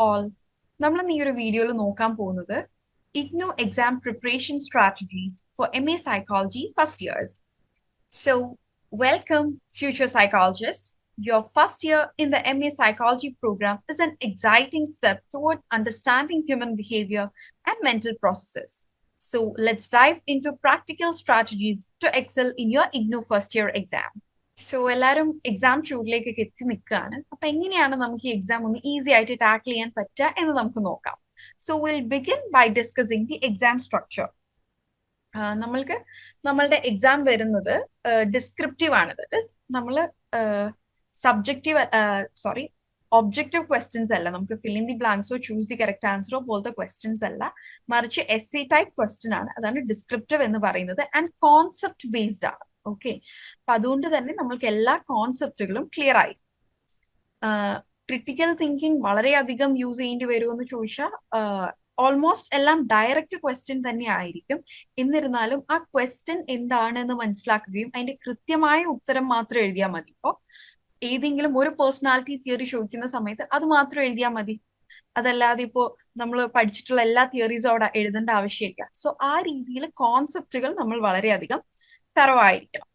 All നമ്മൾ ഈ ഒരു വീഡിയോയിൽ നോക്കാൻ പോകുന്നത് IGNOU exam preparation strategies for M A psychology first years so welcome future psychologist Your first year in the MA Psychology program is an exciting step toward understanding human behavior and mental processes. So let's dive into practical strategies to excel in your IGNO first year exam. So എല്ലാവരും exam ചൂടിലേക്കൊക്കെ എത്തി നിൽക്കുകയാണ്. അപ്പൊ എങ്ങനെയാണ് നമുക്ക് ഈ exam ഒന്ന് easy ആയിട്ട് ടാക്കിൾ ചെയ്യാൻ പറ്റുക എന്ന് നമുക്ക് നോക്കാം. So will begin by discussing the exam structure നമ്മൾക്ക് നമ്മളുടെ എക്സാം വരുന്നത് ഡിസ്ക്രിപ്റ്റീവ് ആണ്. നമ്മൾ സബ്ജക്റ്റീവ് സോറി ഒബ്ജക്റ്റീവ് ക്വസ്റ്റ്യൻസ് അല്ല. നമുക്ക് ഫിൽ ഇൻ ദി ബ്ലാങ്ക്സോ ചൂസ് ദി കറക്റ്റ് ആൻസറോ പോലത്തെ ക്വസ്റ്റ്യൻസ് അല്ല. മറിച്ച് എസ് സി ടൈപ്പ് ക്വസ്റ്റ്യൻ ആണ്. അതാണ് ഡിസ്ക്രിപ്റ്റീവ് എന്ന് പറയുന്നത് ആൻഡ് കോൺസെപ്റ്റ് ബേസ്ഡ് ആണ്. ഓക്കെ അപ്പൊ അതുകൊണ്ട് തന്നെ നമ്മൾക്ക് എല്ലാ കോൺസെപ്റ്റുകളും ക്ലിയർ ആയി. ക്രിട്ടിക്കൽ തിങ്കിങ് വളരെയധികം യൂസ് ചെയ്യേണ്ടി വരുമെന്ന് ചോദിച്ചാൽ ഓൾമോസ്റ്റ് എല്ലാം ഡയറക്റ്റ് ക്വസ്റ്റ്യൻ തന്നെ ആയിരിക്കും. എന്നിരുന്നാലും ആ ക്വസ്റ്റ്യൻ എന്താണെന്ന് മനസ്സിലാക്കുകയും അതിന്റെ കൃത്യമായ ഉത്തരം മാത്രം എഴുതിയാൽ മതി. ഇപ്പോ ഏതെങ്കിലും ഒരു പേഴ്സണാലിറ്റി തിയറി ചോദിക്കുന്ന സമയത്ത് അത് മാത്രം എഴുതിയാൽ മതി. അതല്ലാതെ ഇപ്പോ നമ്മൾ പഠിച്ചിട്ടുള്ള എല്ലാ തിയറീസും അവിടെ എഴുതേണ്ട ആവശ്യമില്ല. സോ ആ രീതിയിൽ കോൺസെപ്റ്റുകൾ നമ്മൾ വളരെയധികം തറവായിരിക്കണം.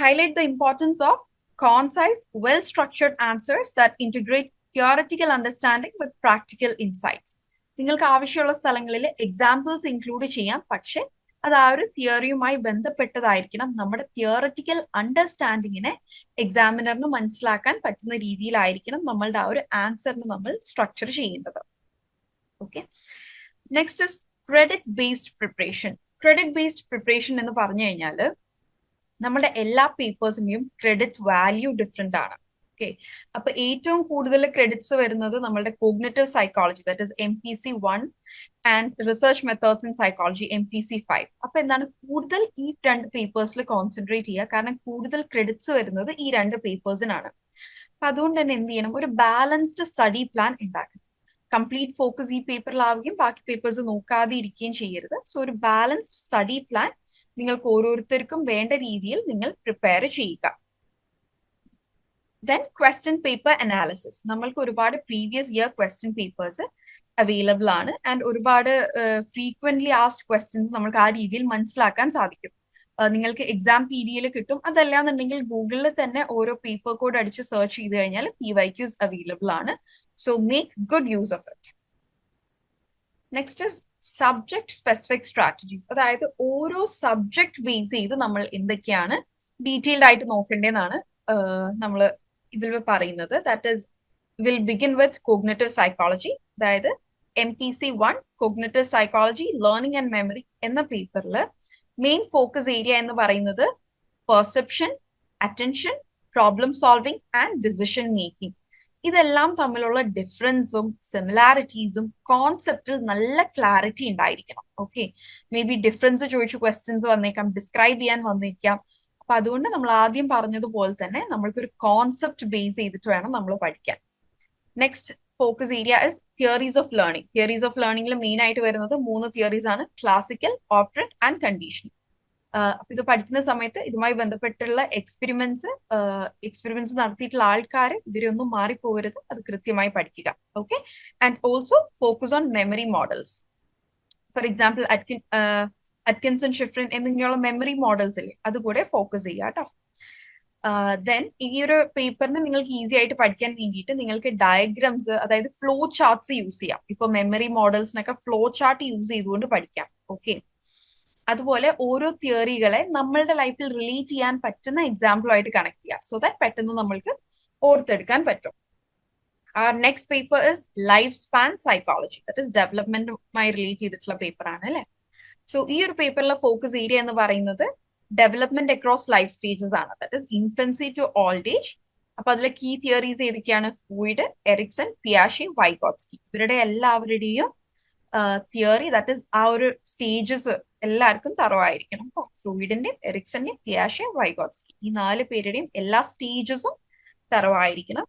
Highlight the importance of concise well structured answers that integrate theoretical understanding with practical insights നിങ്ങൾക്ക് ആവശ്യമുള്ള സ്ഥലങ്ങളിൽ എക്സാമ്പിൾസ് ഇൻക്ലൂഡ് ചെയ്യാം. പക്ഷെ അത് ആ ഒരു തിയറിയുമായി ബന്ധപ്പെട്ടതായിരിക്കണം. നമ്മുടെ തിയോററ്റിക്കൽ അണ്ടർസ്റ്റാൻഡിങ്ങിനെ എക്സാമിനറിന് മനസ്സിലാക്കാൻ പറ്റുന്ന രീതിയിലായിരിക്കണം നമ്മളുടെ ആ ഒരു ആൻസറിന് നമ്മൾ സ്ട്രക്ചർ ചെയ്യേണ്ടത്. Okay next is credit based preparation credit based preparation എന്ന് പറഞ്ഞു കഴിഞ്ഞാൽ നമ്മുടെ എല്ലാ പേപ്പേഴ്സിന്റെയും ക്രെഡിറ്റ് വാല്യൂ ഡിഫറെന്റ് ആണ്. ഓക്കെ അപ്പൊ ഏറ്റവും കൂടുതൽ ക്രെഡിറ്റ്സ് വരുന്നത് നമ്മളുടെ cognitive psychology that is M P C one and research methods in psychology M P C five അപ്പൊ എന്താണ്? കൂടുതൽ ഈ രണ്ട് പേപ്പേഴ്സിൽ കോൺസെൻട്രേറ്റ് ചെയ്യുക. കാരണം കൂടുതൽ ക്രെഡിറ്റ്സ് വരുന്നത് ഈ രണ്ട് പേപ്പേഴ്സിനാണ് അപ്പൊ അതുകൊണ്ട് തന്നെ എന്ത് ചെയ്യണം? ഒരു ബാലൻസ്ഡ് സ്റ്റഡി പ്ലാൻ ഉണ്ടാക്കണം. കംപ്ലീറ്റ് ഫോക്കസ് ഈ പേപ്പറിലാവുകയും ബാക്കി പേപ്പേഴ്സ് നോക്കാതെ ഇരിക്കുകയും ചെയ്യരുത്. സോ ഒരു ബാലൻസ്ഡ് സ്റ്റഡി പ്ലാൻ നിങ്ങൾക്ക് ഓരോരുത്തർക്കും വേണ്ട രീതിയിൽ നിങ്ങൾ പ്രിപ്പയർ ചെയ്യുക. ദെൻ ക്വസ്റ്റ്യൻ പേപ്പർ അനാലിസിസ് നമ്മൾക്ക് ഒരുപാട് previous year question papers available ആണ്. ആൻഡ് ഒരുപാട് ഫ്രീക്വന്റ്ലി ആസ്ഡ് ക്വസ്റ്റ്യൻസ് നമുക്ക് ആ രീതിയിൽ മനസ്സിലാക്കാൻ സാധിക്കും. നിങ്ങൾക്ക് എക്സാം പി ഡിയിൽ കിട്ടും. അതല്ലാന്നുണ്ടെങ്കിൽ ഗൂഗിളിൽ തന്നെ ഓരോ പേപ്പർ കോഡ് അടിച്ച് സെർച്ച് ചെയ്ത് കഴിഞ്ഞാൽ പി വൈ ക്യൂസ് അവൈലബിൾ ആണ്. So make good use of it next is subject specific strategies അതായത് ഓരോ സബ്ജക്ട് ബേസ് ചെയ്ത് നമ്മൾ എന്തൊക്കെയാണ് ഡീറ്റെയിൽഡ് ആയിട്ട് നോക്കേണ്ടതെന്നാണ് നമ്മൾ ഇതിൽ പറയുന്നത്. That is will begin with cognitive psychology അതായത് M P C one cognitive psychology learning and memory എന്ന പേപ്പറിൽ മെയിൻ ഫോക്കസ് ഏരിയ എന്ന് പറയുന്നത് perception attention problem solving and decision making ഇതെല്ലാം തമ്മിലുള്ള ഡിഫറൻസും സിമിലാരിറ്റീസും കോൺസെപ്റ്റിൽ നല്ല ക്ലാരിറ്റി ഉണ്ടായിരിക്കണം. ഓക്കെ മേ ബി ഡിഫറൻസ് ചോദിച്ചു ക്വസ്റ്റ്യൻസ് വന്നേക്കാം ഡിസ്ക്രൈബ് ചെയ്യാൻ വന്നേക്കാം. അപ്പൊ അതുകൊണ്ട് നമ്മൾ ആദ്യം പറഞ്ഞതുപോലെ തന്നെ നമ്മൾക്ക് ഒരു കോൺസെപ്റ്റ് ബേസ് ചെയ്തിട്ട് വേണം നമ്മൾ പഠിക്കാൻ. Next focus area is theories of learning theories of ലേണിംഗിൽ main ആയിട്ട് വരുന്നത് മൂന്ന് തിയറീസ് ആണ്. ക്ലാസിക്കൽ ഓപ്റ്റഡ് ആൻഡ് കണ്ടീഷനിങ് അപ്പൊ ഇത് പഠിക്കുന്ന സമയത്ത് ഇതുമായി ബന്ധപ്പെട്ടുള്ള എക്സ്പെരിമെന്റ്സ് എക്സ്പെരിമെന്റ്സ് നടത്തിയിട്ടുള്ള ആൾക്കാർ ഇവരൊന്നും മാറിപ്പോകരുത് അത് കൃത്യമായി പഠിക്കുക. Okay and also focus on memory models for example Atkin Atkinson Shiffrin എന്നിങ്ങനെയുള്ള മെമ്മറി മോഡൽസ് ഇല്ലേ? അതുകൂടെ ഫോക്കസ് ചെയ്യുക കേട്ടോ ദെൻ ഈ ഒരു പേപ്പറിന് നിങ്ങൾക്ക് ഈസി ആയിട്ട് പഠിക്കാൻ വേണ്ടിയിട്ട് നിങ്ങൾക്ക് ഡയഗ്രാംസ് അതായത് ഫ്ലോ ചാർട്ട്സ് യൂസ് ചെയ്യാം. ഇപ്പൊ മെമ്മറി മോഡൽസിനൊക്കെ ഫ്ലോ ചാർട്ട് യൂസ് ചെയ്തുകൊണ്ട് പഠിക്കാം. ഓക്കെ അതുപോലെ ഓരോ തിയറികളെ നമ്മളുടെ ലൈഫിൽ റിലേറ്റ് ചെയ്യാൻ പറ്റുന്ന എക്സാമ്പിളുമായിട്ട് കണക്ട് ചെയ്യാം. സോ ദാറ്റ് പെട്ടെന്ന് നമ്മൾക്ക് ഓർത്തെടുക്കാൻ പറ്റും. Our next paper is life span psychology that is ഡെവലപ്മെന്റുമായി relate ചെയ്തിട്ടുള്ള പേപ്പർ ആണ് അല്ലെ? സോ ഈ ഒരു പേപ്പറിലെ ഫോക്കസ് ഏരിയ എന്ന് പറയുന്നത് ഡെവലപ്മെന്റ് അക്രോസ് ലൈഫ് സ്റ്റേജസ് ആണ്. That is infancy to old age അപ്പൊ അതിലെ കീ തിയറീസ് ഏതൊക്കെയാണ്? ഫ്ലൂയിഡ് എറിക്സൺ പിയാഷി വൈഗോട്സ്കി ഇവരുടെ എല്ലാവരുടെയും തിയറി ദാറ്റ് ഇസ് ആ ഒരു സ്റ്റേജസ് എല്ലാവർക്കും തറവായിരിക്കണം ഫ്ലൂയിഡിന്റെയും എറിക്സന്റെയും പിയാഷെ വൈഗോട്സ്കി ഈ നാല് പേരുടെയും എല്ലാ സ്റ്റേജസും തറവായിരിക്കണം.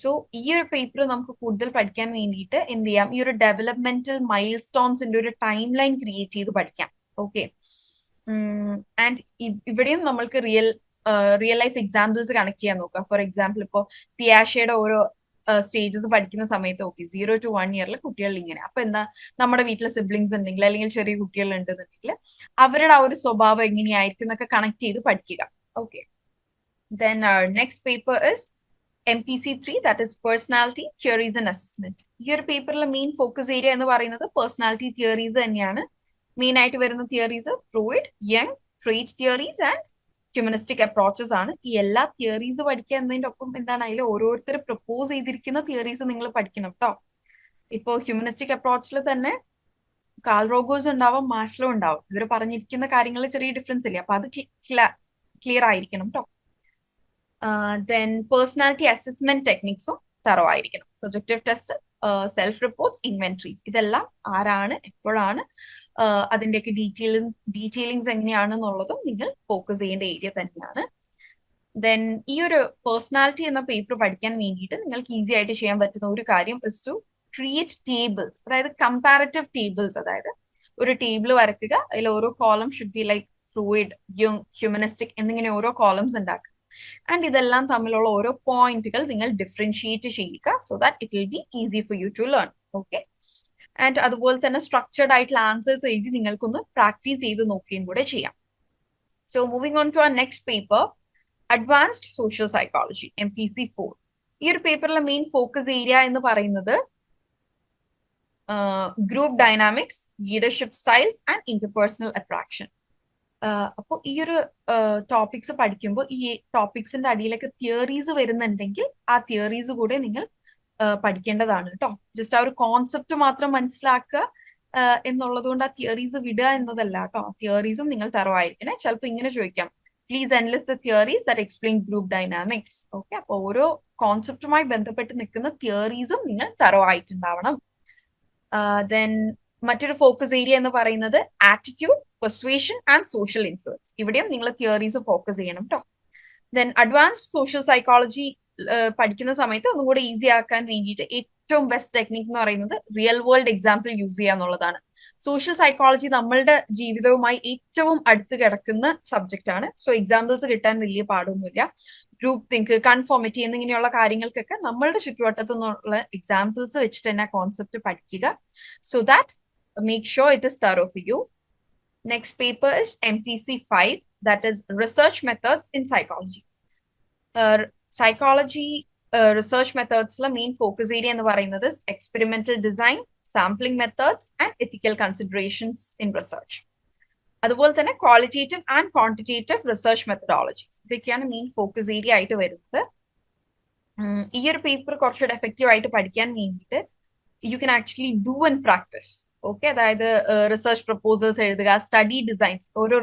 സോ ഈ ഒരു പേപ്പർ നമുക്ക് കൂടുതൽ പഠിക്കാൻ വേണ്ടിയിട്ട് എന്ത് ചെയ്യാം? ഈ ഒരു ഡെവലപ്മെന്റൽ മൈൽ സ്റ്റോൺസിന്റെ ഒരു ടൈം ലൈൻ ക്രിയേറ്റ് ചെയ്ത് പഠിക്കാം. ഓക്കെ ആൻഡ് ഇവിടെയും നമ്മൾക്ക് real real life examples connect ചെയ്യാൻ നോക്കാം. ഫോർ എക്സാമ്പിൾ ഇപ്പോ പിയാഷയുടെ ഓരോ സ്റ്റേജസ് പഠിക്കുന്ന സമയത്ത് ഓക്കെ സീറോ ടു വൺ ഇയറിൽ കുട്ടികൾ ഇങ്ങനെ. അപ്പൊ എന്താ നമ്മുടെ വീട്ടിലെ സിബ്ലിങ്സ് ഉണ്ടെങ്കിൽ അല്ലെങ്കിൽ ചെറിയ കുട്ടികൾ ഉണ്ടെന്നുണ്ടെങ്കിൽ അവരുടെ ആ ഒരു സ്വഭാവം എങ്ങനെയായിരിക്കും എന്നൊക്കെ കണക്ട് ചെയ്ത് പഠിക്കുക. Okay then next paper is M P C three that is personality theories and assessment ഈ ഒരു പേപ്പറിലെ മെയിൻ ഫോക്കസ് ഏരിയ എന്ന് പറയുന്നത് പേഴ്സണാലിറ്റി തിയറീസ് തന്നെയാണ്. മെയിൻ ആയിട്ട് വരുന്ന theories Freud young trait theories and humanistic approaches ആണ്. ഈ എല്ലാ തിയറീസ് പഠിക്കുക എന്നതിന്റെ ഒപ്പം എന്താണ് അതിൽ ഓരോരുത്തർ പ്രപ്പോസ് ചെയ്തിരിക്കുന്ന തിയറീസ് നിങ്ങൾ പഠിക്കണം കേട്ടോ ഇപ്പോ ഹ്യൂമനിസ്റ്റിക് അപ്രോച്ചിൽ തന്നെ കാൽ റോഗോസ് ഉണ്ടാവാം മാസ്ലോ ഉണ്ടാവും. ഇവർ പറഞ്ഞിരിക്കുന്ന കാര്യങ്ങളിൽ ചെറിയ ഡിഫറൻസ് ഇല്ല? അപ്പൊ അത് ക്ലിയർ ആയിരിക്കണം കേട്ടോ ദെൻ പേഴ്സണാലിറ്റി അസസ്മെന്റ് ടെക്നിക്സും തറോ ആയിരിക്കണം. Projective test self reports inventories ഇതെല്ലാം ആരാണ്? എപ്പോഴാണ് അതിന്റെയൊക്കെ ഡീറ്റെയിലിംഗ് ഡീറ്റെയിലിങ്സ് എങ്ങനെയാണെന്നുള്ളതും നിങ്ങൾ ഫോക്കസ് ചെയ്യേണ്ട ഏരിയ തന്നെയാണ്. ദെൻ ഈ ഒരു പേഴ്സണാലിറ്റി എന്ന പേപ്പർ പഠിക്കാൻ വേണ്ടിയിട്ട് നിങ്ങൾക്ക് ഈസി ആയിട്ട് ചെയ്യാൻ പറ്റുന്ന ഒരു കാര്യം ഇസ് ടു ക്രിയേറ്റ് ടേബിൾസ് അതായത് കമ്പാരറ്റീവ് ടേബിൾസ് അതായത് ഒരു ടേബിൾ വരയ്ക്കുക അതിൽ ഓരോ column should be like Freud young humanistic എന്നിങ്ങനെ ഓരോ കോളംസ് ഉണ്ടാക്കുക. ആൻഡ് ഇതെല്ലാം തമ്മിലുള്ള ഓരോ പോയിന്റുകൾ നിങ്ങൾ ഡിഫറൻഷിയേറ്റ് ചെയ്യുക so that it will be easy for you to learn okay and അതുപോലെ തന്നെ സ്ട്രക്ചർഡ് ആയിട്ടുള്ള ആൻസേഴ്സ് എഴുതി നിങ്ങൾക്കൊന്ന് പ്രാക്ടീസ് ചെയ്ത് നോക്കുകയും കൂടെ ചെയ്യാം. So moving on to our next paper advanced social psychology M P C four ഈ ഒരു പേപ്പറിലെ മെയിൻ ഫോക്കസ് ഏരിയ എന്ന് പറയുന്നത് group dynamics leadership styles and interpersonal attraction അപ്പോൾ ഈ ഒരു ടോപ്പിക്സ് പഠിക്കുമ്പോൾ ഈ ടോപ്പിക്സിന്റെ അടിയിലൊക്കെ തിയറീസ് വരുന്നുണ്ടെങ്കിൽ ആ തിയറീസ് കൂടെ നിങ്ങൾ പഠിക്കേണ്ടതാണ് കേട്ടോ ജസ്റ്റ് ആ ഒരു കോൺസെപ്റ്റ് മാത്രം മനസ്സിലാക്കുക എന്നുള്ളത് കൊണ്ട് ആ തിയറീസ് വിടുക എന്നതല്ല കേട്ടോ തിയറീസും നിങ്ങൾ തറവായിരിക്കണേ. ചിലപ്പോൾ ഇങ്ങനെ ചോദിക്കാം. Please analyse the theories that explain group dynamics okay അപ്പൊ ഓരോ കോൺസെപ്റ്റുമായി ബന്ധപ്പെട്ട് നിൽക്കുന്ന തിയറീസും നിങ്ങൾ തറവായിട്ടുണ്ടാവണം. ദെൻ മറ്റൊരു ഫോക്കസ് ഏരിയ എന്ന് പറയുന്നത് attitude persuasion and social influence ഇവിടെയും നിങ്ങൾ തിയറീസ് ഫോക്കസ് ചെയ്യണം കേട്ടോ ദെൻ അഡ്വാൻസ്ഡ് സോഷ്യൽ സൈക്കോളജി പഠിക്കുന്ന സമയത്ത് ഒന്നും കൂടെ ഈസി ആക്കാൻ വേണ്ടിയിട്ട് ഏറ്റവും ബെസ്റ്റ് ടെക്നിക് എന്ന് പറയുന്നത് റിയൽ വേൾഡ് എക്സാമ്പിൾ യൂസ് ചെയ്യുക എന്നുള്ളതാണ് സോഷ്യൽ സൈക്കോളജി നമ്മളുടെ ജീവിതവുമായി ഏറ്റവും അടുത്ത് കിടക്കുന്ന സബ്ജക്റ്റ് ആണ് സോ എക്സാമ്പിൾസ് കിട്ടാൻ വലിയ പാടൊന്നുമില്ല ഗ്രൂപ്പ് തിങ്ക് കൺഫോമിറ്റി എന്നിങ്ങനെയുള്ള കാര്യങ്ങൾക്കൊക്കെ നമ്മളുടെ ചുറ്റുവട്ടത്തു നിന്നുള്ള എക്സാമ്പിൾസ് വെച്ചിട്ട് തന്നെ കോൺസെപ്റ്റ് പഠിക്കുക so that make sure it is thorough for you. Next paper is MPC 5, that is research methods in psychology. Uh, psychology uh, research മെത്തേഡ്സിലെ main focus area എന്ന് പറയുന്നത് experimental design sampling methods and ethical considerations in research അതുപോലെ തന്നെ qualitative and quantitative research methodology ഇതൊക്കെയാണ് main focus area ആയിട്ട് വരുന്നത്. ഈ ഒരു paper കുറച്ചുകൂടെ എഫക്റ്റീവ് ആയിട്ട് പഠിക്കാൻ വേണ്ടിയിട്ട് you can actually do and practice okay അതായത് റിസർച്ച് പ്രപ്പോസൽസ് എഴുതുക സ്റ്റഡി ഡിസൈൻസ് ഓരോ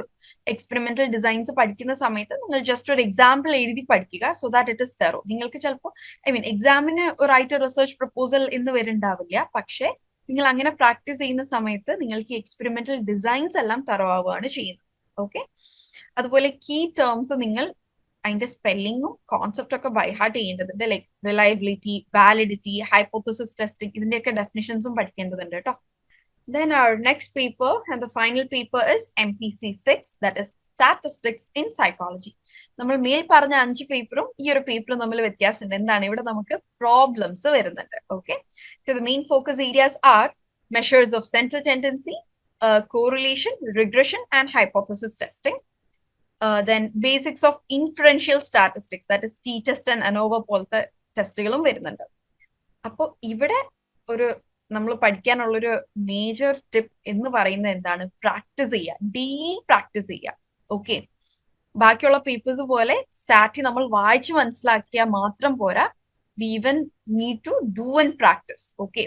എക്സ്പെരിമെന്റൽ ഡിസൈൻസ് പഠിക്കുന്ന സമയത്ത് നിങ്ങൾ ജസ്റ്റ് ഒരു എക്സാമ്പിൾ എഴുതി പഠിക്കുക so that it is thorough നിങ്ങൾക്ക് ചിലപ്പോൾ ഐ മീൻ എക്സാമിന് റൈറ്റ് റിസർച്ച് പ്രപ്പോസൽ എന്ന് വരുന്നുണ്ടാവില്ല പക്ഷേ നിങ്ങൾ അങ്ങനെ പ്രാക്ടീസ് ചെയ്യുന്ന സമയത്ത് നിങ്ങൾക്ക് എക്സ്പെരിമെന്റൽ ഡിസൈൻസ് എല്ലാം തറവാവുകയാണ് ചെയ്യുന്നത്. ഓക്കെ അതുപോലെ കീ ടേംസ് നിങ്ങൾ അതിന്റെ സ്പെല്ലിങ്ങും കോൺസെപ്റ്റ് ഒക്കെ ബൈഹാർട്ട് ചെയ്യേണ്ടതുണ്ട്. Like reliability validity hypothesis testing ഇതിന്റെയൊക്കെ ഡെഫിനിഷൻസും പഠിക്കേണ്ടതുണ്ട് കേട്ടോ. Then our next paper and the final paper is MPC6, that is Statistics in Psychology. നമ്മൾ മേൽ പറഞ്ഞ അഞ്ച് പേപ്പറും ഈ ഒരു പേപ്പറും തമ്മിൽ വ്യത്യാസമുണ്ട്. എന്താണ്? ഇവിടെ നമുക്ക് പ്രോബ്ലംസ് വരുന്നുണ്ട്. Okay the main focus areas are measures of central tendency correlation regression and hypothesis testing then basics of influential statistics that is T test and ANOVA പോലത്തെ ടെസ്റ്റുകളും വരുന്നുണ്ട്. അപ്പോൾ ഇവിടെ ഒരു നമ്മൾ പഠിക്കാനുള്ളൊരു മേജർ ടിപ്പ് എന്ന് പറയുന്നത് എന്താണ്? പ്രാക്ടീസ് ചെയ്യുക. ഡെയിലി പ്രാക്ടീസ് ചെയ്യുക. ഓക്കെ ബാക്കിയുള്ള പീപ്പിൾസ് പോലെ സ്റ്റാറ്റി നമ്മൾ വായിച്ചു മനസ്സിലാക്കിയാൽ മാത്രം പോരാ. We even need to do and practice okay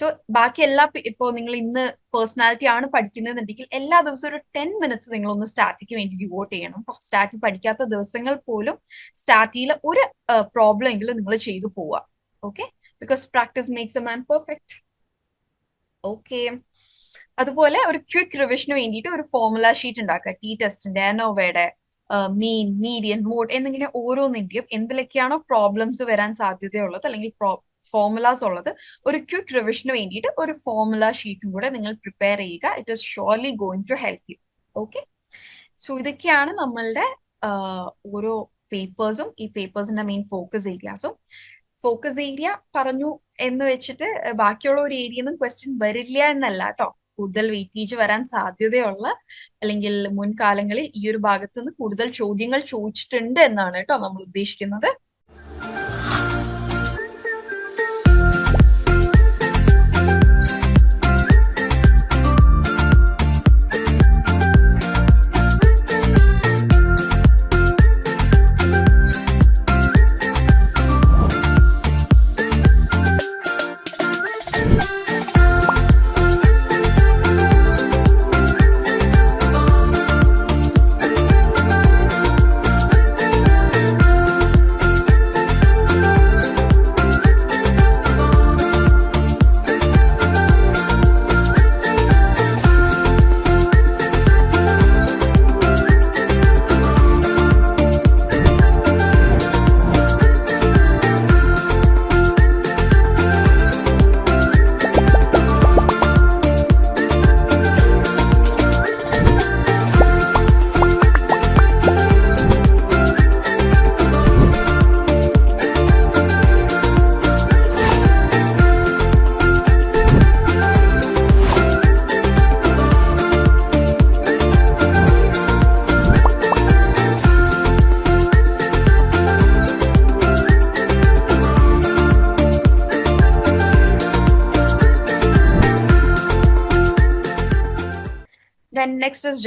so ബാക്കി എല്ലാ ഇപ്പോ നിങ്ങൾ ഇന്ന് പേഴ്സണാലിറ്റി ആണ് പഠിക്കുന്നതെന്നുണ്ടെങ്കിൽ എല്ലാ ദിവസവും ഒരു ടെൻ മിനിറ്റ്സ് നിങ്ങൾ ഒന്ന് സ്റ്റാറ്റിക്ക് വേണ്ടി ഡിവോട്ട് ചെയ്യണം. സ്റ്റാറ്റി പഠിക്കാത്ത ദിവസങ്ങൾ പോലും സ്റ്റാറ്റിയിലെ ഒരു പ്രോബ്ലം എങ്കിലും നിങ്ങൾ ചെയ്തു പോവുക. Okay because practice makes a man perfect okay അതുപോലെ ഒരു ക്വിക്ക് റിവിഷന് വേണ്ടിയിട്ട് ഒരു ഫോർമുല ഷീറ്റ് ഉണ്ടാക്കുക. ടി ടെസ്റ്റിന്റെ അനോവയുടെ മീൻ മീഡിയൻ മോഡ് എന്നിങ്ങനെ ഓരോന്നിന്റെയും എന്തിലൊക്കെയാണോ പ്രോബ്ലംസ് വരാൻ സാധ്യതയുള്ളത് അല്ലെങ്കിൽ ഫോർമുലാസ് ഉള്ളത് ഒരു ക്വിക്ക് റിവിഷന് വേണ്ടിയിട്ട് ഒരു ഫോർമുല ഷീറ്റും കൂടെ നിങ്ങൾ പ്രിപ്പയർ ചെയ്യുക. It is surely going to help you okay so ഇതൊക്കെയാണ് നമ്മളുടെ ഓരോ പേപ്പേഴ്സും ഈ പേപ്പേഴ്സിന്റെ മെയിൻ ഫോക്കസ് ഏരിയാസും ഫോക്കസ് ഏരിയ പറഞ്ഞു എന്ന് വെച്ചിട്ട് ബാക്കിയുള്ള ഒരു ഏരിയ ഒന്നും ക്വസ്റ്റ്യൻ വരില്ല എന്നല്ല കേട്ടോ കൂടുതൽ വെയിറ്റേജ് വരാൻ സാധ്യതയുള്ള അല്ലെങ്കിൽ മുൻകാലങ്ങളിൽ ഈ ഒരു ഭാഗത്ത് നിന്ന് കൂടുതൽ ചോദ്യങ്ങൾ ചോദിച്ചിട്ടുണ്ട് എന്നാണ് കേട്ടോ നമ്മൾ ഉദ്ദേശിക്കുന്നത്.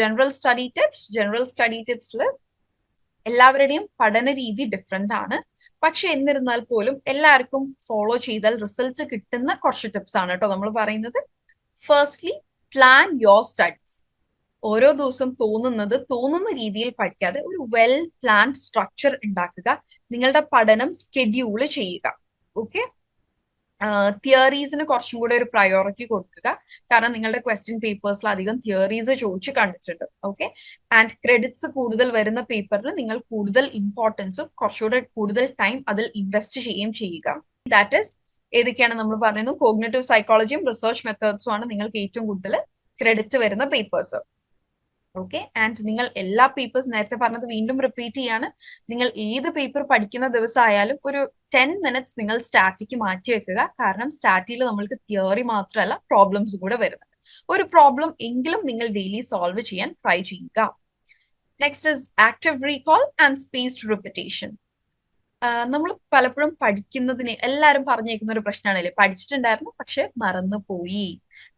General study tips general study ടിപ്സിൽ എല്ലാവരുടെയും പഠന രീതി ഡിഫറെന്റ് ആണ്. പക്ഷെ എന്നിരുന്നാൽ പോലും എല്ലാവർക്കും ഫോളോ ചെയ്താൽ റിസൾട്ട് കിട്ടുന്ന കുറച്ച് ടിപ്സ് ആണ് കേട്ടോ നമ്മൾ പറയുന്നത്. ഫസ്റ്റ്ലി പ്ലാൻ യോർ സ്റ്റഡീസ് ഓരോ ദിവസം തോന്നുന്നത് തോന്നുന്ന രീതിയിൽ പഠിക്കാതെ ഒരു വെൽ പ്ലാൻഡ് സ്ട്രക്ചർ ഉണ്ടാക്കുക. നിങ്ങളുടെ പഠനം സ്കെഡ്യൂൾ ചെയ്യുക. ഓക്കെ തിയറീസിന് കുറച്ചും കൂടെ ഒരു പ്രയോറിറ്റി കൊടുക്കുക. കാരണം നിങ്ങളുടെ ക്വസ്റ്റ്യൻ പേപ്പേഴ്സിൽ അധികം തിയറീസ് ചോദിച്ചു കണ്ടിട്ടുണ്ട്. ഓക്കെ ആൻഡ് ക്രെഡിറ്റ്സ് കൂടുതൽ വരുന്ന പേപ്പറിന് നിങ്ങൾ കൂടുതൽ ഇമ്പോർട്ടൻസും കുറച്ചുകൂടെ കൂടുതൽ ടൈം അതിൽ ഇൻവെസ്റ്റ് ചെയ്യുകയും ചെയ്യുക. ദാറ്റ് ഇസ് ഏതൊക്കെയാണ് നമ്മൾ പറയുന്നത്? കോഗ്നേറ്റീവ് സൈക്കോളജിയും റിസർച്ച് മെത്തേഡ്സും ആണ് നിങ്ങൾക്ക് ഏറ്റവും കൂടുതൽ ക്രെഡിറ്റ് വരുന്ന പേപ്പേഴ്സ് ഓക്കെ ആൻഡ് നിങ്ങൾ എല്ലാ പേപ്പേഴ്സ് നേരത്തെ പറഞ്ഞത് വീണ്ടും റിപ്പീറ്റ് ചെയ്യാണ്. നിങ്ങൾ ഏത് പേപ്പർ പഠിക്കുന്ന ദിവസമായാലും ഒരു ടെൻ മിനിറ്റ്സ് നിങ്ങൾ സ്റ്റാറ്റിക്ക് മാറ്റി വെക്കുക. കാരണം സ്റ്റാറ്റിയിൽ നമ്മൾക്ക് തിയറി മാത്രമല്ല പ്രോബ്ലംസ് കൂടെ വരുന്നത്. ഒരു പ്രോബ്ലം എങ്കിലും നിങ്ങൾ ഡെയിലി സോൾവ് ചെയ്യാൻ ട്രൈ ചെയ്യുക. Next is active recall and spaced repetition നമ്മൾ പലപ്പോഴും പഠിക്കുന്നതിന് എല്ലാവരും പറഞ്ഞേക്കുന്ന ഒരു പ്രശ്നമാണല്ലേ? പഠിച്ചിട്ടുണ്ടായിരുന്നു പക്ഷെ മറന്നു പോയി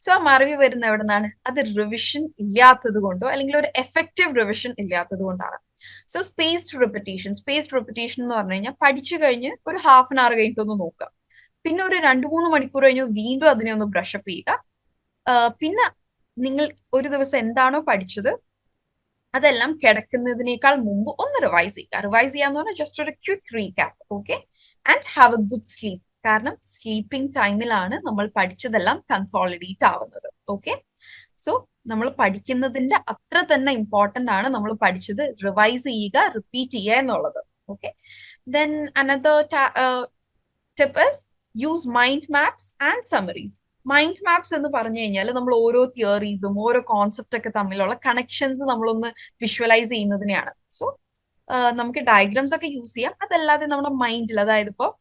സോ ആ മറവി വരുന്ന എവിടെ നിന്നാണ് അത് റിവിഷൻ ഇല്ലാത്തത് കൊണ്ടോ അല്ലെങ്കിൽ ഒരു എഫക്റ്റീവ് റിവിഷൻ ഇല്ലാത്തത് കൊണ്ടാണ്. So spaced repetition spaced repetition എന്ന് പറഞ്ഞു കഴിഞ്ഞാൽ പഠിച്ചു കഴിഞ്ഞ് ഒരു ഹാഫ് ആൻ അവർ കഴിഞ്ഞിട്ടൊന്ന് നോക്കുക. പിന്നെ ഒരു രണ്ടു മൂന്ന് മണിക്കൂർ കഴിഞ്ഞ് വീണ്ടും അതിനെ ഒന്ന് ബ്രഷപ്പ് ചെയ്യുക. പിന്നെ നിങ്ങൾ ഒരു ദിവസം എന്താണോ പഠിച്ചത് അതെല്ലാം കിടക്കുന്നതിനേക്കാൾ മുമ്പ് ഒന്ന് റിവൈസ് ചെയ്യുക. റിവൈസ് ചെയ്യാന്ന് പറഞ്ഞാൽ ജസ്റ്റ് ഒരു quick recap okay and have a good sleep കാരണം സ്ലീപ്പിംഗ് ടൈമിലാണ് നമ്മൾ പഠിച്ചതെല്ലാം കൺസോളിഡേറ്റ് ആവുന്നത്. ഓക്കെ സോ നമ്മൾ പഠിക്കുന്നതിന്റെ അത്ര തന്നെ ഇമ്പോർട്ടന്റ് ആണ് നമ്മൾ പഠിച്ചത് റിവൈസ് ചെയ്യുക റിപ്പീറ്റ് ചെയ്യുക എന്നുള്ളത്. Okay then another tip use mind maps and summaries mind maps എന്ന് പറഞ്ഞു കഴിഞ്ഞാൽ നമ്മൾ ഓരോ തിയറീസും ഓരോ കോൺസെപ്റ്റ് ഒക്കെ തമ്മിലുള്ള കണക്ഷൻസ് നമ്മളൊന്ന് വിഷ്വലൈസ് ചെയ്യുന്നതിനെയാണ്. സോ നമുക്ക് ഡയഗ്രാംസ് ഒക്കെ യൂസ് ചെയ്യാം. അതല്ലാതെ നമ്മുടെ മൈൻഡിൽ അതായത് ഇപ്പോൾ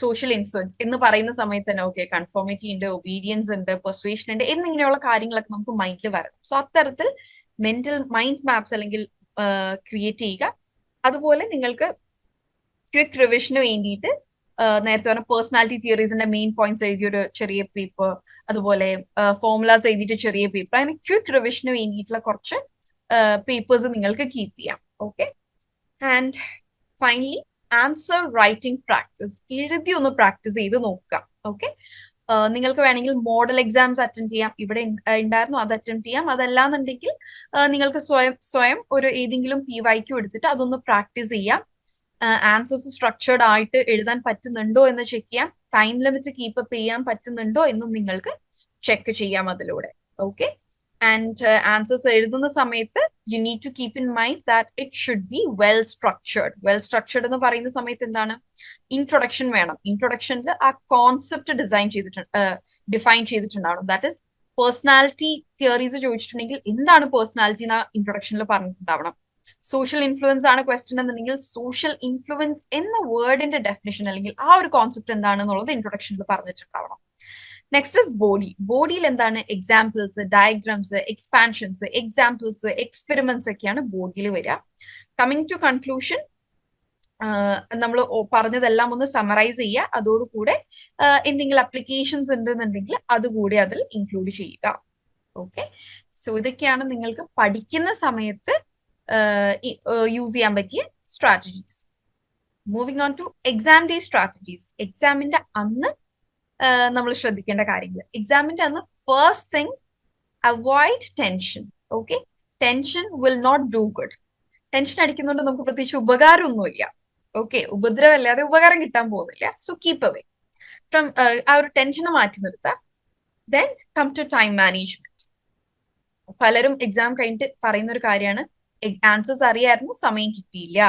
സോഷ്യൽ ഇൻഫ്ലുവൻസ് എന്ന് പറയുന്ന സമയത്ത് തന്നെ ഓക്കെ കൺഫോമിറ്റി ഉണ്ട് ഒബീഡിയൻസ് ഉണ്ട് പെർസുവേഷൻ ഉണ്ട് എന്നിങ്ങനെയുള്ള കാര്യങ്ങളൊക്കെ നമുക്ക് മൈൻഡിൽ വരണം. സോ അത്തരത്തിൽ മെന്റൽ മൈൻഡ് മാപ്സ് അല്ലെങ്കിൽ ക്രിയേറ്റ് ചെയ്യുക. അതുപോലെ നിങ്ങൾക്ക് ക്വിക്ക് റിവിഷന് വേണ്ടിയിട്ട് നേരത്തെ പറഞ്ഞ പേഴ്സണാലിറ്റി തിയറീസിന്റെ മെയിൻ പോയിന്റ്സ് എഴുതിയ ഒരു ചെറിയ പേപ്പർ അതുപോലെ ഫോർമുലാസ് എഴുതിയിട്ട് ചെറിയ പേപ്പർ അങ്ങനെ ക്വിക്ക് റിവിഷന് വേണ്ടിയിട്ടുള്ള കുറച്ച് പേപ്പേഴ്സ് നിങ്ങൾക്ക് കീപ്പ് ചെയ്യാം. Okay and finally answer writing practice എഴുതി ഒന്ന് പ്രാക്ടീസ് ചെയ്ത് നോക്കുക. ഓക്കെ നിങ്ങൾക്ക് വേണമെങ്കിൽ മോഡൽ എക്സാംസ് അറ്റൻഡ് ചെയ്യാം. ഇവിടെ ഉണ്ടായിരുന്നു അത് അറ്റൻഡ് ചെയ്യാം. അതല്ലാന്നുണ്ടെങ്കിൽ നിങ്ങൾക്ക് സ്വയം സ്വയം ഒരു ഏതെങ്കിലും പി വൈക്കും എടുത്തിട്ട് അതൊന്ന് പ്രാക്ടീസ് ചെയ്യാം. ആൻസേഴ്സ് സ്ട്രക്ചേർഡ് ആയിട്ട് എഴുതാൻ പറ്റുന്നുണ്ടോ എന്ന് ചെക്ക് ചെയ്യാം. ടൈം ലിമിറ്റ് കീപ്പ് അപ്പ് ചെയ്യാൻ പറ്റുന്നുണ്ടോ എന്നും നിങ്ങൾക്ക് ചെക്ക് ചെയ്യാം അതിലൂടെ. ഓക്കെ ആൻഡ് answers എഴുതുന്ന സമയത്ത് you need to keep in mind that it should be well structured well structured എന്ന് പറയുന്ന സമയത്ത് എന്താണ്? ഇൻട്രൊഡക്ഷൻ വേണം. ഇൻട്രൊഡക്ഷനിൽ ആ കോൺസെപ്റ്റ് ഡിസൈൻ ചെയ്തിട്ടുണ്ട് ഡിഫൈൻ ചെയ്തിട്ടുണ്ടാവണം. ദാറ്റ് ഇസ് പേഴ്സണാലിറ്റി തിയറീസ് ചോദിച്ചിട്ടുണ്ടെങ്കിൽ എന്താണ് പേഴ്സണാലിറ്റി എന്ന ഇൻട്രൊഡക്ഷനിൽ പറഞ്ഞിട്ടുണ്ടാവണം. സോഷ്യൽ ഇൻഫ്ലുവൻസ് ആണ് ക്വസ്റ്റ്യൻ എന്നുണ്ടെങ്കിൽ സോഷ്യൽ ഇൻഫ്ലുവൻസ് എന്ന വേർഡിന്റെ ഡെഫിനിഷൻ അല്ലെങ്കിൽ ആ ഒരു കോൺസെപ്റ്റ് എന്താണെന്നുള്ളത് ഇൻട്രൊഡക്ഷനിൽ പറഞ്ഞിട്ടുണ്ടാവണം. നെക്സ്റ്റ് ഇസ് ബോഡി ബോഡിയിൽ എന്താണ്? Examples diagrams expansions examples experiments ഒക്കെയാണ് ബോഡിയിൽ വരിക. കമ്മിങ് ടു കൺക്ലൂഷൻ നമ്മൾ പറഞ്ഞതെല്ലാം ഒന്ന് സമറൈസ് ചെയ്യുക. അതോടുകൂടെ എന്തെങ്കിലും അപ്ലിക്കേഷൻസ് ഉണ്ടെന്നുണ്ടെങ്കിൽ അതുകൂടി അതിൽ ഇൻക്ലൂഡ് ചെയ്യുക. ഓക്കെ സോ ഇതൊക്കെയാണ് നിങ്ങൾക്ക് പഠിക്കുന്ന സമയത്ത് യൂസ് ചെയ്യാൻ പറ്റിയ strategies moving on to exam day strategies എക്സാമിന്റെ അന്ന് നമ്മൾ ശ്രദ്ധിക്കേണ്ട കാര്യങ്ങൾ. എക്സാമിന്റെ അന്ന് first thing avoid tension okay tension will not do good tension അടിക്കുന്നതുകൊണ്ട് നമുക്ക് പ്രത്യേകിച്ച് ഉപകാരമൊന്നുമില്ല. ഓക്കെ ഉപദ്രവമല്ലാതെ ഉപകാരം കിട്ടാൻ പോകുന്നില്ല. സോ കീപ്പ് അവേ ഫ്രം ആ ഒരു ടെൻഷനെ മാറ്റി നിർത്താം. Then come to time management പലരും എക്സാം കഴിഞ്ഞിട്ട് പറയുന്ന ഒരു കാര്യമാണ് ആൻസേഴ്സ് അറിയായിരുന്നു സമയം കിട്ടിയില്ല.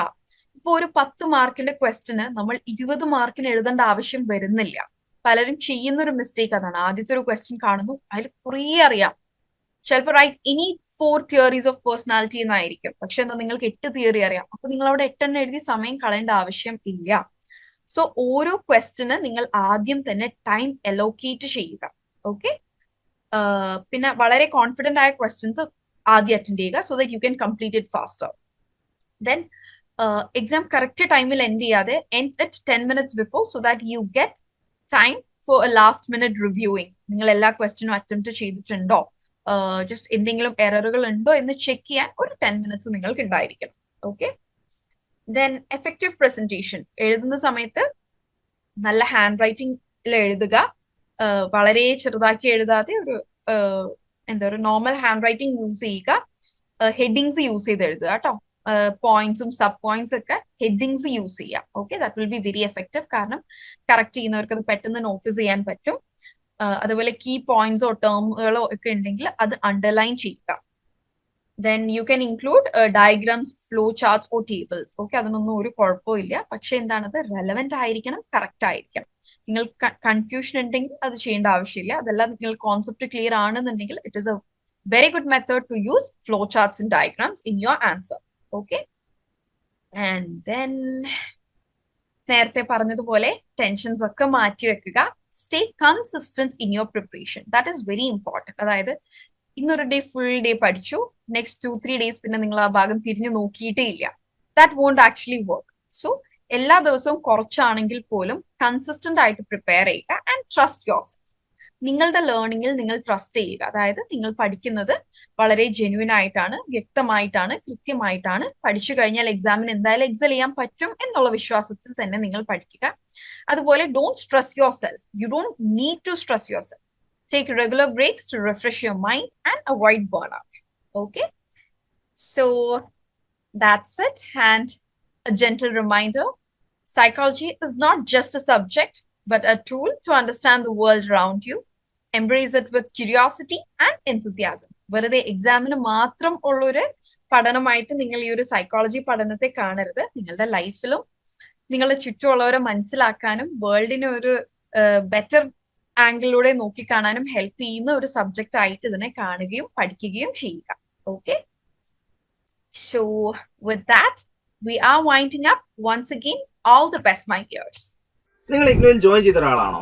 ഇപ്പൊ ഒരു പത്ത് മാർക്കിന്റെ ക്വസ്റ്റിന് നമ്മൾ ഇരുപത് മാർക്കിന് എഴുതേണ്ട ആവശ്യം വരുന്നില്ല. പലരും ചെയ്യുന്ന ഒരു മിസ്റ്റേക്ക് അതാണ്. ആദ്യത്തെ ഒരു ക്വസ്റ്റ്യൻ കാണുന്നു. അതിൽ കുറേ അറിയാം. ചിലപ്പോൾ റൈറ്റ് ഇനി ഫോർ തിയറീസ് ഓഫ് പേഴ്സണാലിറ്റി എന്നായിരിക്കും. പക്ഷെ എന്താ നിങ്ങൾക്ക് എട്ട് തിയറി അറിയാം. അപ്പൊ നിങ്ങൾ അവിടെ എട്ടെണ്ണം എഴുതി സമയം കളയേണ്ട ആവശ്യം ഇല്ല. സോ ഓരോ ക്വസ്റ്റിന് നിങ്ങൾ ആദ്യം തന്നെ ടൈം അലോക്കേറ്റ് ചെയ്യുക. ഓക്കെ പിന്നെ വളരെ കോൺഫിഡന്റ് ആയ ക്വസ്റ്റ്യൻസ് ആദ്യം അറ്റൻഡ് ചെയ്യുക so that you can complete it faster then exam correct ടൈമിൽ എൻഡ് ചെയ്യാതെ end at ten minutes before so that you get time for a last minute reviewing നിങ്ങൾ എല്ലാ ക്വസ്റ്റിനും അറ്റംപ്റ്റ് ചെയ്തിട്ടുണ്ടോ? ജസ്റ്റ് എന്തെങ്കിലും എററുകൾ ഉണ്ടോ എന്ന് ചെക്ക് ചെയ്യാൻ ഒരു ടെൻ മിനിറ്റ്സ് നിങ്ങൾക്ക് ഉണ്ടായിരിക്കണം. ഓക്കെ ദെൻ എഫക്റ്റീവ് പ്രസന്റേഷൻ എഴുതുന്ന സമയത്ത് നല്ല ഹാൻഡ് റൈറ്റിംഗിൽ എഴുതുക. വളരെ ചെറുതാക്കി എഴുതാതെ ഒരു എന്താ ഒരു നോർമൽ ഹാൻഡ് റൈറ്റിംഗ് യൂസ് ചെയ്യുക. ഹെഡിങ്സ് യൂസ് ചെയ്ത് എഴുതുക കേട്ടോ. പോയിന്റ്സും സബ് പോയിന്റ്സ് ഒക്കെ ഹെഡിങ്സ് യൂസ് ചെയ്യാം. Okay that will be very effective കാരണം കറക്റ്റ് ചെയ്യുന്നവർക്ക് അത് പെട്ടെന്ന് നോട്ടീസ് ചെയ്യാൻ പറ്റും. അതുപോലെ കീ പോയിന്റ്സോ ടേമുകളോ ഒക്കെ ഉണ്ടെങ്കിൽ അത് അണ്ടർലൈൻ ചെയ്യുക. Then you can include diagrams flow charts or tables okay അതിനൊന്നും ഒരു കുഴപ്പമില്ല പക്ഷെ എന്താണത് റെലവെന്റ് ആയിരിക്കണം കറക്റ്റ് ആയിരിക്കണം. നിങ്ങൾ കൺഫ്യൂഷൻ ഉണ്ടെങ്കിൽ അത് ചെയ്യേണ്ട ആവശ്യമില്ല. അതല്ല നിങ്ങൾ കോൺസെപ്റ്റ് ക്ലിയർ ആണെന്നുണ്ടെങ്കിൽ it is a very good method to use flow charts and diagrams in your answer okay and then നേരത്തെ പറഞ്ഞതുപോലെ ടെൻഷൻസ് ഒക്കെ മാറ്റി വെക്കുക. Stay consistent in your preparation that is very important അതായത് ഇന്നൊരു ഡേ ഫുൾ ഡേ പഠിച്ചു. Next two three days പിന്നെ നിങ്ങൾ ആ ഭാഗം തിരിഞ്ഞു നോക്കിയിട്ടേ ഇല്ല. That won't actually work so എല്ലാ ദിവസവും കുറച്ചാണെങ്കിൽ പോലും കൺസിസ്റ്റന്റ് ആയിട്ട് പ്രിപ്പയർ ചെയ്യുക ആൻഡ് ട്രസ്റ്റ് യോർ നിങ്ങളുടെ ലേണിംഗിൽ നിങ്ങൾ ട്രസ്റ്റ് ചെയ്യുക. അതായത് നിങ്ങൾ പഠിക്കുന്നത് വളരെ ജെന്യുവൻ ആയിട്ടാണ് വ്യക്തമായിട്ടാണ് കൃത്യമായിട്ടാണ്. പഠിച്ചു കഴിഞ്ഞാൽ എക്സാമിന് എന്തായാലും എക്സൽ ചെയ്യാൻ പറ്റും എന്നുള്ള വിശ്വാസത്തിൽ തന്നെ നിങ്ങൾ പഠിക്കുക. അതുപോലെ don't stress yourself you don't need to stress yourself take regular breaks to refresh your mind and avoid burnout okay so that's it and a gentle reminder psychology is not just a subject, but a tool to understand the world around you. Embrace it with curiosity and enthusiasm. വെറുതെ എക്സാമിന് മാത്രം ഉള്ളൊരു പഠനമായിട്ട് നിങ്ങൾ ഈ ഒരു psychology പഠനത്തെ കാണരുത്. നിങ്ങളുടെ ലൈഫിലും നിങ്ങളുടെ ചുറ്റുമുള്ളവരെ മനസ്സിലാക്കാനും വേൾഡിനെ ഒരു ബെറ്റർ ആംഗിളിലൂടെ നോക്കിക്കാണാനും ഹെൽപ്പ് ചെയ്യുന്ന ഒരു സബ്ജക്റ്റ് ആയിട്ട് ഇതിനെ കാണുകയും പഠിക്കുകയും ചെയ്യുക. Okay so with that we are winding up once again all the best my dears നിങ്ങൾ ഇഗ്നോയിൽ ജോയിൻ ചെയ്ത ഒരാളാണോ?